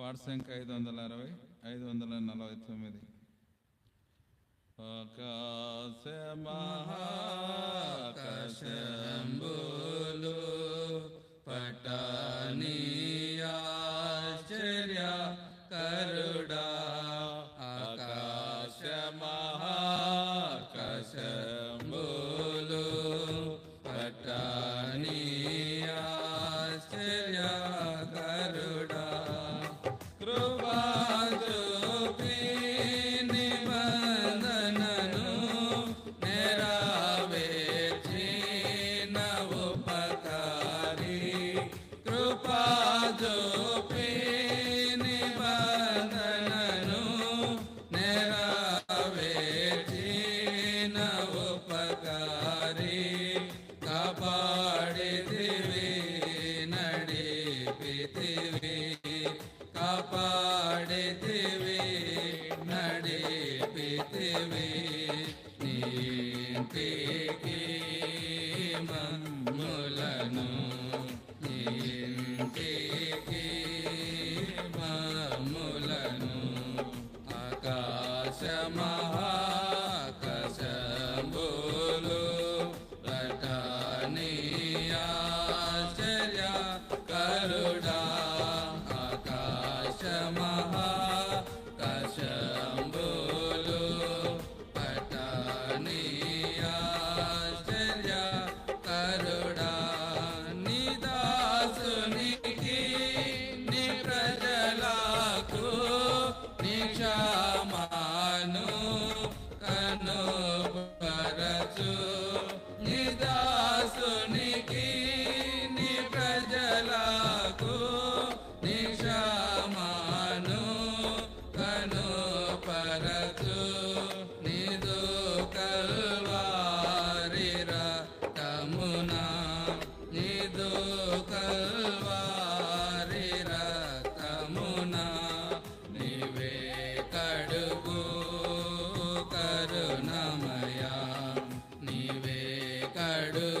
పాట సంఖ్య ఐదు వందల అరవై ఐదు వందల నలభై తొమ్మిది. ఆకాశ మహాకాశంబులు పటానీయాశ్చర్య కరుడా. ఆకాశ మహాకాశ ಪಿತಿವಿ ಕಾಪಾಡಿತಿವಿ ನಡೆ ಪಿತಿವಿ ನೀಂತಿಗೆ ಮಮ್ಮುಲನು ನೀಂತಿಗೆ ಮಮ್ಮುಲನು ಆಕಾಶ ಮಹಾ ಗರುಡಾ शिवे कडगो करुणमया। निवे करुणमया।